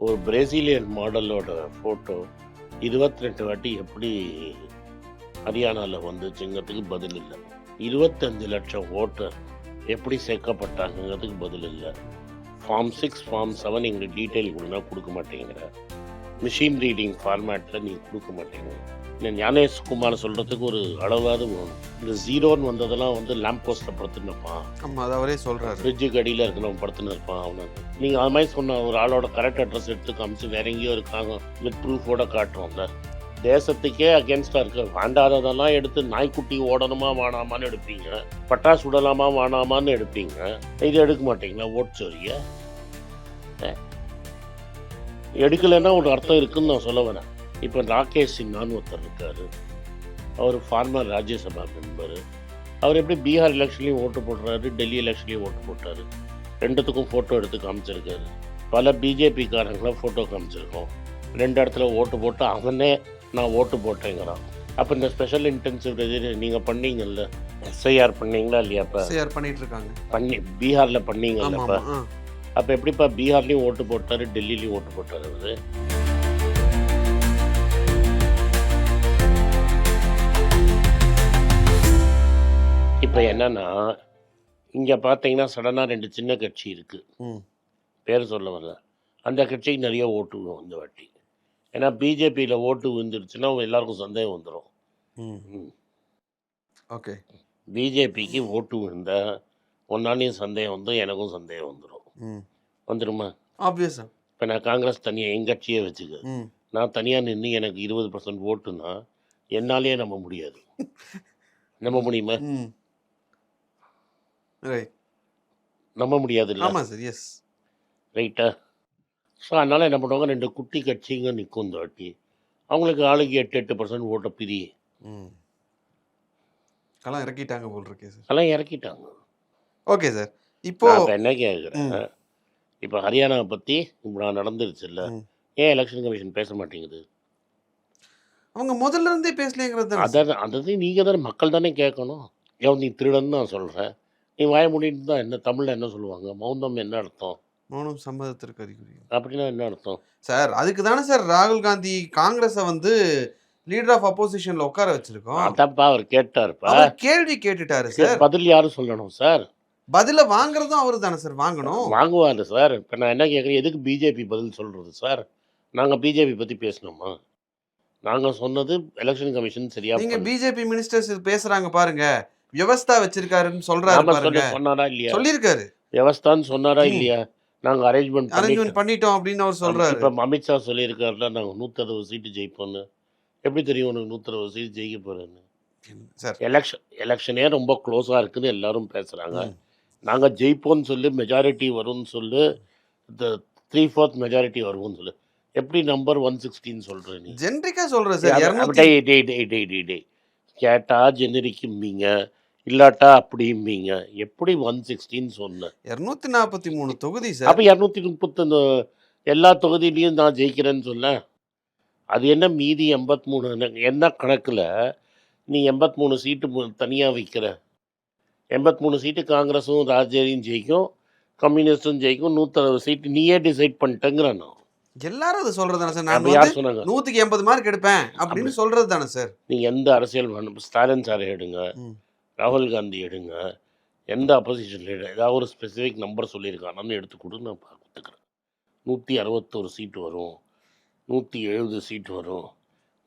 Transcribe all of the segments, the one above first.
ஒரு Brazilian மாடலோட photo இருபத்தி ரெண்டு வாட்டி எப்படி ஹரியானாவில் வந்துச்சுங்கிறதுக்கு பதில் இல்லை. இருபத்தஞ்சு லட்சம் ஓட்டர் எப்படி சேர்க்கப்பட்டாங்கிறதுக்கு பதில் இல்லை. ஃபார்ம் சிக்ஸ் ஃபார்ம் செவன் எங்களுக்கு டீட்டெயில் கொடுனா கொடுக்க மாட்டேங்கிறேன் மிஷின் ரீடிங் ஃபார்மேட்டில் நீ கொடுக்க மாட்டேங்கிற இந்த ஞானேஷ் குமார் சொல்கிறதுக்கு ஒரு அளவாவது வேணும். இந்த ஜீரோன்னு வந்ததெல்லாம் வந்து லேம்ப் போஸ்ட்டில் படுத்துன்னு ஆமா அது அவரே சொல்றாரு. ஃப்ரிட்ஜுக்கு அடியில் இருக்கிறவன் படுத்துன்னு இருப்பான் அவனுக்கு நீங்கள் அது மாதிரி சொன்ன ஒரு ஆளோட கரெக்ட் அட்ரஸ் எடுத்து காமிச்சு வேற எங்கேயோ இருக்காங்க. வித் ப்ரூஃபோட காட்டுறோம்ல. தேசத்துக்கே அகேன்ஸ்டாக இருக்கு வேண்டாததெல்லாம் எடுத்து நாய்க்குட்டி ஓடணுமா வேணாமான்னு எடுப்பீங்க. பட்டாசு விடலாமா வேணாமான்னு எடுப்பீங்க. இது எடுக்க மாட்டீங்களா ஓட் சோரிய? எடுக்கலைன்னா ஒரு அர்த்தம் இருக்குன்னு நான் சொல்ல வரேன். இப்போ ராகேஷ் சிங்கான்னு ஒருத்தர் இருக்காரு. அவர் ஃபார்மர் ராஜ்யசபா மெம்பரு அவர் எப்படி பீகார் எலெக்ஷன்லையும் ஓட்டு போடுறாரு டெல்லி எலெக்ஷன்லையும் ஓட்டு போட்டாரு. ரெண்டுத்துக்கும் ஃபோட்டோ எடுத்து காமிச்சிருக்காரு. பல பிஜேபிக்காரங்கள ஃபோட்டோ காமிச்சிருக்கோம். ரெண்டு இடத்துல ஓட்டு போட்டு அவனே நான் ஓட்டு போட்டேங்கிறான். அப்போ இந்த ஸ்பெஷல் இன்டென்சிவ் நீங்கள் பண்ணீங்கல்ல? எஸ்ஐஆர் பண்ணீங்களா இல்லையா இப்போ பண்ணிட்டு இருக்காங்க. பண்ணி பீகாரில் பண்ணீங்கல்ல இப்போ. அப்போ எப்படிப்பா பீகார்லேயும் ஓட்டு போட்டாரு டெல்லிலையும் ஓட்டு போட்டாரு அவரு? இப்போ என்னன்னா இங்கே பார்த்தீங்கன்னா சடனாக ரெண்டு சின்ன கட்சி இருக்குது பேர் சொல்ல வரல. அந்த கட்சிக்கு நிறைய ஓட்டு விழும் இந்த வாட்டி. ஏன்னா பிஜேபியில் ஓட்டு விழுந்துருச்சுன்னா எல்லாருக்கும் சந்தேகம் வந்துடும் ம். ஓகே. பிஜேபிக்கு ஓட்டு விழுந்தா ஒன்னாலையும் சந்தேகம் வந்து எனக்கும் சந்தேகம் வந்துடும் வந்துடுமா ஆப்வியஸா இப்போ நான் காங்கிரஸ் தனியாக என் கட்சியே வச்சுக்க. நான் தனியாக நின்று எனக்கு இருபது பர்சன்ட் ஓட்டுனா என்னாலேயே நம்ப முடியாது. நம்ப முடியுமா? ம். ரைட் நம்ப முடியாது இல்லை ஆமா சார் எஸ் ரைட்டா ஸோ அதனால் என்ன பண்ணுவாங்க? ரெண்டு குட்டி கட்சிங்க நிற்கும் இந்த வாட்டி. அவங்களுக்கு ஆளுக்கு எட்டு எட்டு பர்சன்ட் ஓட்டை பிரி. ம். களம் இறக்கிட்டாங்க போல் இருக்கே சார் அதெல்லாம் இறக்கிட்டாங்க. ஓகே சார் இப்போ என்ன கேட்குறேன் இப்போ ஹரியானாவை பற்றி இப்போ நடந்துருச்சுல்ல. ம். ஏன் எலெக்ஷன் கமிஷன் பேச மாட்டேங்குது? அவங்க முதல்ல இருந்தே பேசலேங்கிறது அதை அதாவது நீங்கள் தானே மக்கள் தானே கேட்கணும். ஏன் நீ திருடன்னு நான் சொல்கிறேன் நீ வாய முடிட்டு தான் என்ன தமிழில் என்ன சொல்லுவாங்க? மௌனம் என்ன அர்த்தம்? மௌனம் சம்மதத்திற்கு அறிகுறி அப்படின்னா என்ன அர்த்தம்? சார் அதுக்கு தானே சார் ராகுல் காந்தி காங்கிரஸை வந்து லீடர் ஆஃப் அப்போசிஷன்ல உட்கார வச்சிருக்கோம். அதான்ப்பா அவர் கேட்டார்ப்பா. கேள்வி கேட்டுட்டாரு சார். பதில் யாரும் சொல்லணும் சார்? பதில வாங்குறதும் அவரு தானே சார் வாங்கணும். வாங்குவாரு சார். இப்போ நான் என்ன கேட்குறேன் எதுக்கு பிஜேபி பதில் சொல்கிறது சார்? நாங்கள் பிஜேபி பற்றி பேசணுமா? நாங்கள் சொன்னது எலெக்ஷன் கமிஷன் சரியா நீங்க. பிஜேபி மினிஸ்டர்ஸ் பேசுறாங்க பாருங்க. வியவஸ்தா வச்சிருக்காருன்னு சொல்றாரு பாருங்க. சொன்னாரா இல்லையா? சொல்லியிருக்காரு. வியவஸ்தான்னு சொன்னாரா. இல்லையா? நாங்கள் அரேஞ்ச்மெண்ட் அரேஞ்ச்மெண்ட் பண்ணிட்டோம். அப்படின்னு அவர் சொல்றாரு. இப்போ அமித்ஷா சொல்லியிருக்காருல நாங்கள் நூற்றறுபது சீட்டு ஜெயிப்போம்னு. எப்படி தெரியும் உனக்கு நூற்றறுபது சீட்டு ஜெயிக்க போகிறேன்னு சார். எலெக்ஷன் எலெக்ஷனே ரொம்ப க்ளோஸாக இருக்குன்னு எல்லாரும் பேசுகிறாங்க ம். நாங்கள் ஜெயிப்போம்னு சொல்லி மெஜாரிட்டி வரும்னு சொல்லு இந்த த்ரீ ஃபோர்த் மெஜாரிட்டி வரும்னு சொல்லு. எப்படி நம்பர் ஒன் சிக்ஸ்டின்னு சொல்கிற நீ? ஜென்ரிக்கா சொல்றேன் சார் அது- இருநூத்தி டேய் டேய் டேய் டேய் டேய் டேய். கேட்டா ஜெனரிக்கும்பீங்க இல்லாட்டா அப்படிம்பீங்க எப்படி ஒன் சிக்ஸ்டின்னு சொன்னேன் இருநூத்தி நாற்பத்தி மூணு தொகுதி சார் அப்போ இரநூத்தி முப்பத்தொன்று எல்லா தொகுதியிலையும் நான் ஜெயிக்கிறேன்னு சொல்ல. அது என்ன மீதி எண்பத்தி மூணு? என்ன கணக்கில்? நீ எண்பத்தி மூணு சீட்டு தனியாக வைக்கிற. எண்பத்தி மூணு சீட்டு காங்கிரஸும் ராஜ்யரியும் ஜெயிக்கும் கம்யூனிஸ்டும் ஜெயிக்கும் நூற்றறுபது சீட்டு நீயே டிசைட் பண்ணிட்டேங்கிறேன் நான். எல்லாரும் அது சொல்றது தானே சார்? நான் யார் சொன்னாங்க? நூத்துக்கு எண்பது மார்க் எடுப்பேன் அப்படின்னு சொல்றது தானே சார்? நீ எந்த அரசியல் வேணும் ஸ்டாலின் சார் எடுங்க. ராகுல் காந்தி எடுங்க எந்த அப்போசிஷன் லீடர் ஏதாவது ஒரு ஸ்பெசிஃபிக் நம்பர் சொல்லியிருக்கானான்னு எடுத்து கொடு நான் பார்த்துக்கிறேன் நூற்றி அறுபத்தோரு சீட்டு வரும் நூற்றி எழுபது சீட்டு வரும்.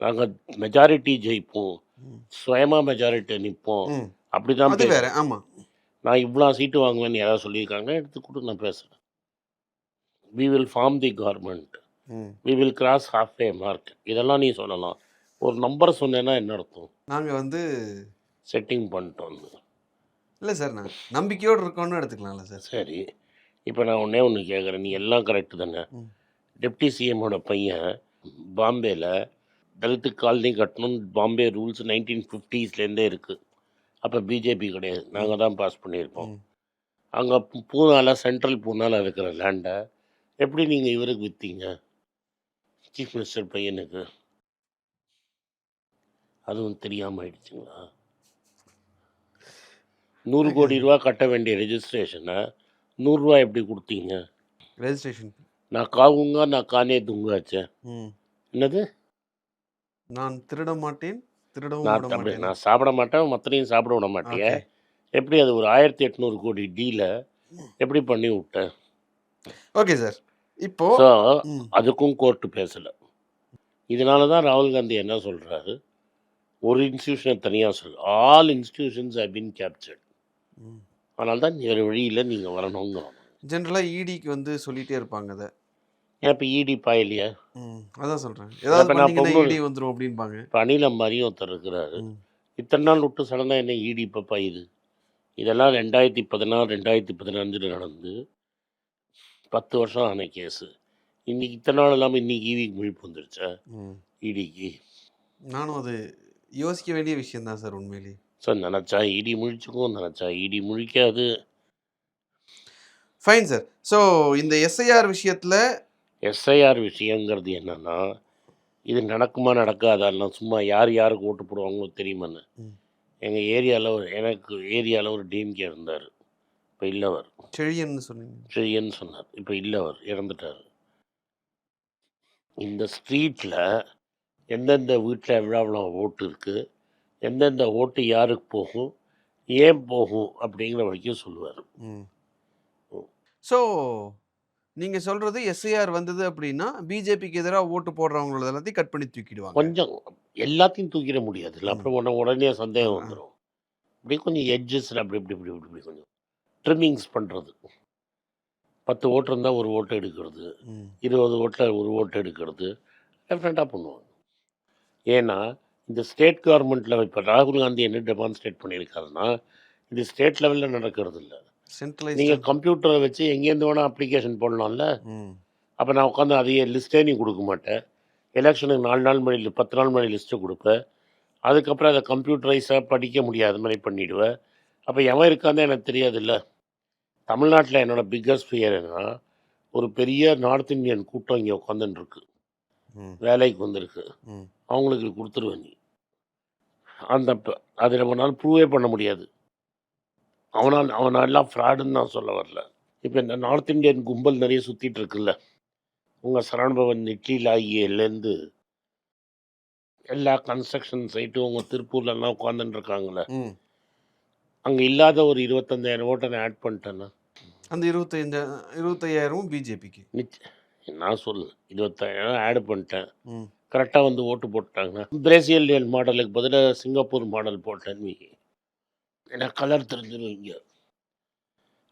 நாங்கள் மெஜாரிட்டி ஜெயிப்போம் ம். சுயமா மெஜாரிட்டி நிற்போம். அப்படி தான் வேற ஆமா. நான் இவ்வளோ சீட்டு வாங்குவேன்னு யாராவது சொல்லியிருக்காங்க எடுத்து கொடு நான் பேசுகிறேன் we will form the government. We will cross half a mark இதெல்லாம் நீ சொல்லலாம். ஒரு நம்பர் சொன்னேன்னா என்ன அர்த்தம்? நாங்க வந்து செட்டிங் பண்ணிட்டோம் இல்ல சார் நான் நம்பிக்கையோடு இருக்கோம்னு எடுத்துக்கலாம்ல சார். சரி. இப்போ நான் ஒன்றே ஒன்று கேட்குறேன் நீ எல்லாம் கரெக்டு தானே. டெப்டி சிஎம்மோட பையன் பாம்பேல தலித்து காலனி கட்டணும் பாம்பே ரூல்ஸ் நைன்டீன் ஃபிஃப்டிஸ்லேருந்தே இருக்குது அப்போ பிஜேபி கிடையாது. நாங்கள் தான் பாஸ் பண்ணியிருப்போம். ம். அங்கே பூனால சென்ட்ரல் பூனால இருக்கிற லேண்டை எப்படி நீங்கள் இவருக்கு விற்றீங்க சீஃப் மினிஸ்டர் பையனுக்கு. அதுவும் தெரியாமல் ஆயிடுச்சுங்களா? நூறு கோடி ரூபா கட்ட வேண்டிய ரெஜிஸ்ட்ரேஷனை நூறுரூவா எப்படி கொடுத்தீங்க? ரெஜிஸ்ட்ரேஷன் நான் காவுங்க நான் கானே துங்காச்சே ம். என்னது? நான் திருட மாட்டேன். நான் அப்படி நான் சாப்பிட மாட்டேன் மற்றனையும் சாப்பிட விட மாட்டேன் எப்படி அது ஒரு ஆயிரத்தி எட்நூறு கோடி டீல எப்படி பண்ணி விட்டேன்? Okay sir. இப்போ அதுக்கும் கோர்ட்டு பேசலை. இதனால தான் ராகுல் காந்தி என்ன சொல்கிறாரு ஒரு இன்ஸ்டியூஷனை தனியாக சொல் all institutions I been captured அதனால தான் வேறு வழியில் நீங்கள் வரணுங்கிறோம் ஜென்ரலாக இடிக்கு வந்து சொல்லிட்டே இருப்பாங்க அதை. ஏன் இப்போ இடி பாயலையா ம் அதான் சொல்கிறேன் ஏதாவது நான் பொங்கல் இடி வந்துடும் அப்படின்பாங்க இப்போ அணில மாதிரியும் ஒருத்தர் இருக்கிறாரு. இத்தனை நாள் விட்டு சடனாக என்ன இடி இப்போ பாயுது? இதெல்லாம் ரெண்டாயிரத்தி பதினாறு ரெண்டாயிரத்தி பதினஞ்சில் நடந்து பத்து வருஷம் ஆன கேஸு இன்னைக்கு இத்தனை நாள் இல்லாமல் இன்னைக்கு ஈவிக்கு முழிப்பு வந்துருச்சா? ம். இடிக்கு நானும் அது யோசிக்க வேண்டிய விஷயம் தான் சார் உண்மையிலேயே சார் நினச்சா இடி முழிச்சுக்கும் நினச்சா இடி முழிக்காது. ஃபைன் சார் ஸோ இந்த எஸ்ஐஆர் விஷயத்தில் எஸ்ஐஆர் விஷயங்கிறது என்னன்னா இது நடக்குமா நடக்காதாலாம் சும்மா யார் யாருக்கு ஓட்டு போடுவாங்களோ தெரியுமான்னு. எங்கள் ஏரியாவில் ஒரு எனக்கு ஏரியாவில் ஒரு டிஎம்கே இருந்தார். இப்போ இல்லவர். செழியன்னு சொன்னீங்க. செய்யன்னு சொன்னார். இப்போ இல்லவர் இறந்துட்டார். இந்த ஸ்ட்ரீட்டில் எந்தெந்த வீட்டில் எவ்வளோ ஓட்டு இருக்குது எந்தெந்த ஓட்டு யாருக்கு போகும் ஏன் போகும் அப்படிங்கிற வரைக்கும் சொல்லுவார். ஸோ நீங்கள் சொல்கிறது எஸ்ஐஆர் வந்தது அப்படின்னா பிஜேபிக்கு எதிராக ஓட்டு போடுறவங்களோட எல்லாத்தையும் கட் பண்ணி தூக்கிடுவாங்க. கொஞ்சம் எல்லாத்தையும் தூக்கிட முடியாதுல்ல. அப்புறம் உடனே உடனே சந்தேகம். வந்துடும் அப்படியே கொஞ்சம் எட்ஜஸில் அப்படி இப்படி இப்படி இப்படி இப்படி கொஞ்சம் ட்ரிம்மிங்ஸ் பண்ணுறது பத்து ஓட்டு இருந்தால் ஒரு ஓட்டு எடுக்கிறது. இருபது ஓட்டில் ஒரு ஓட்டு எடுக்கிறது. டெஃபினட்டாக பண்ணுவாங்க. ஏன்னா இந்த ஸ்டேட் கவர்மெண்ட்டில் இப்போ ராகுல் காந்தி என்ன டெமான்ஸ்ட்ரேட் பண்ணியிருக்காருன்னா இது ஸ்டேட் லெவலில் நடக்கிறது இல்லை நீங்கள் கம்ப்யூட்டரை வச்சு எங்கேருந்து வேணால் அப்ளிகேஷன் போடலாம்ல. அப்போ நான் உட்காந்து அதையே லிஸ்ட்டே நீ கொடுக்க மாட்டேன். எலெக்ஷனுக்கு நாலு நாள் மணி பத்து நாள் மணி லிஸ்ட்டு கொடுப்பேன் அதுக்கப்புறம் அதை கம்ப்யூட்டரைஸாக படிக்க முடியாத மாதிரி பண்ணிவிடுவேன் அப்போ எவன் இருக்கான்னு எனக்கு தெரியாதுல்ல. தமிழ்நாட்டில் என்னோட பிக்கஸ்ட் ஃபியர் என்னன்னா ஒரு பெரிய நார்த் இந்தியன் கூட்டம் இங்கே உட்காந்துன்னு இருக்கு ம். வேலைக்கு வந்திருக்கு. அவங்களுக்கு கொடுத்துருவேன் நீ. அந்த அது நம்ம நாள் ப்ரூவே பண்ண முடியாது. அவனால் அவனெல்லாம் ஃப்ராடுன்னு நான் சொல்ல வரல. இப்போ இந்த நார்த் இந்தியன் கும்பல் நிறைய சுற்றிட்டு இருக்குல்ல. உங்கள் சரவணபவன் இட்லியில் ஐஏலேருந்து எல்லா கன்ஸ்ட்ரக்ஷன் சைட்டும் உங்கள் திருப்பூர்லலாம் உட்காந்துட்டு இருக்காங்களே ம். அங்கே இல்லாத ஒரு இருபத்தஞ்சாயிரம் ஓட்டை நான் ஆட் பண்ணிட்டேன்னா? அந்த இருபத்தஞ்சா இருபத்தையாயிரமும் பிஜேபிக்கு நிச்ச நான் சொல்லு இருபத்தாயிரம் ஆட் பண்ணிட்டேன். கரெக்டாக வந்து ஓட்டு போட்டாங்க பிரேசிலியன் மாடலுக்கு பதிலாக சிங்கப்பூர் மாடல் போட்டேன்னு வை. ஏன்னா கலர் தெரிஞ்சிடும் இங்கே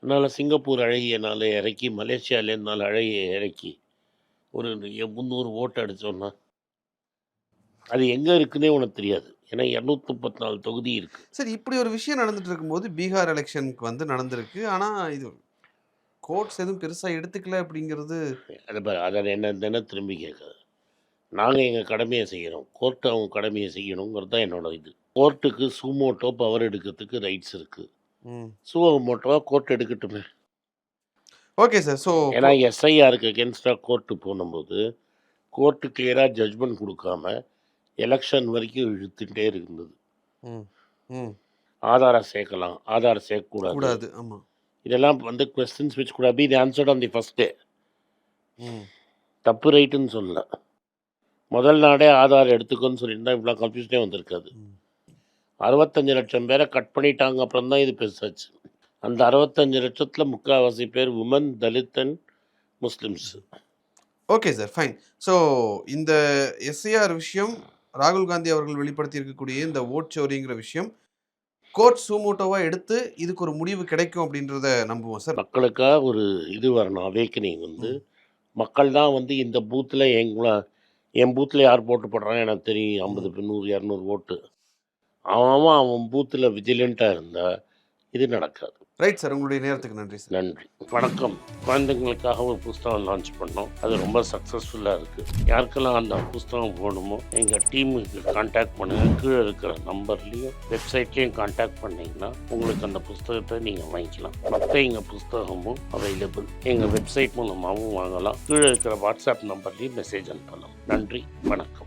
அதனால் சிங்கப்பூர் அழகிய நாளை இறக்கி மலேசியாலேருந்து நாலு அழகிய இறக்கி ஒரு முந்நூறு ஓட்டு அடித்தோன்னா அது எங்கே இருக்குன்னே உனக்கு தெரியாது. ஏன்னா இரநூத்தி முப்பத்தி நாலு தொகுதி இருக்குது சரி இப்படி ஒரு விஷயம் நடந்துட்டு இருக்கும்போது பீகார் எலெக்ஷனுக்கு வந்து நடந்திருக்கு. ஆனால் இது கோர்ட்ஸ் எதுவும் பெருசாக எடுத்துக்கல அப்படிங்கிறது அதை அதை என்ன என்ன திரும்பி கேட்காது. நாங்கள் எங்கள் கடமையை செய்கிறோம் கோர்ட்டு அவங்க கடமையை செய்யணுங்கிறது தான் என்னோட இது. கோர்ட்டுக்கு சுமோட்டோ பவர் எடுக்கிறதுக்கு ரைட்ஸ் இருக்குது சுமோட்டோவாக கோர்ட் எடுக்கட்டுமே. ஓகே சார் ஸோ ஏன்னா எஸ்ஐஆருக்கு அகேன்ஸ்டாக கோர்ட்டு போகும்போது கோர்ட்டு கிளியராக ஜட்ஜ்மெண்ட் கொடுக்காம எலெக்ஷன் வரைக்கும் இழுத்துட்டே இருந்தது. ஆதாரம் சேர்க்கலாம். ஆதாரம் சேர்க்கக்கூடாது. இதெல்லாம் வந்து questions which could be answered on the first day தப்பு ரைட்டுன்னு சொல்லல. முதல் நாடே ஆதார் எடுத்துக்கோன்னு சொல்லியிருந்தா இவ்வளோ கன்ஃபியூஷனே வந்திருக்காது. அறுபத்தஞ்சு லட்சம் பேரை கட் பண்ணிட்டாங்க அப்புறம் தான் இது பெருசாச்சு. அந்த அறுபத்தஞ்சு லட்சத்தில் முக்கால்வாசி பேர் women Dalit and Muslims. Okay sir fine so இந்த எஸ்ஐஆர் விஷயம் ராகுல் காந்தி அவர்கள் வெளிப்படுத்தி இருக்கக்கூடிய இந்த ஓட் சோரிங்கிற விஷயம் கோர்ட் சூமோட்டோவாக எடுத்து இதுக்கு ஒரு முடிவு கிடைக்கும் அப்படின்றத நம்புவோம் சார். மக்களுக்காக ஒரு இது வரணும் அவேக்கனிங் வந்து. மக்கள் தான் வந்து இந்த பூத்தில் எங்கள என் பூத்தில் யார் போட்டு போடுறான்னு எனக்கு தெரியும் ஐம்பது நூறு இரநூறு ஓட்டு அவன் அவன் அவன் பூத்தில் விஜிலண்ட்டாக இருந்தால் இது நடக்காது. ரைட் சார் உங்களுடைய நேரத்துக்கு நன்றி சார் நன்றி. வணக்கம். குழந்தைங்களுக்காக ஒரு புஸ்தகம் லான்ச் பண்ணோம். அது ரொம்ப சக்ஸஸ்ஃபுல்லாக இருக்குது யாருக்கெல்லாம் அந்த புஸ்தகம் போகணுமோ எங்கள் டீமுக்கு காண்டாக்ட் பண்ணுங்கள் கீழே இருக்கிற நம்பர்லேயும் வெப்சைட்லேயும் காண்டாக்ட் பண்ணிங்கன்னா உங்களுக்கு அந்த புஸ்தகத்தை நீங்கள் வாங்கிக்கலாம். மற்ற எங்கள் புஸ்தகமும் அவைலபிள் எங்கள் வெப்சைட் மூலமாகவும் வாங்கலாம். கீழே இருக்கிற வாட்ஸ்அப் நம்பர்லேயும் மெசேஜ் அனுப்பலாம். நன்றி. வணக்கம்.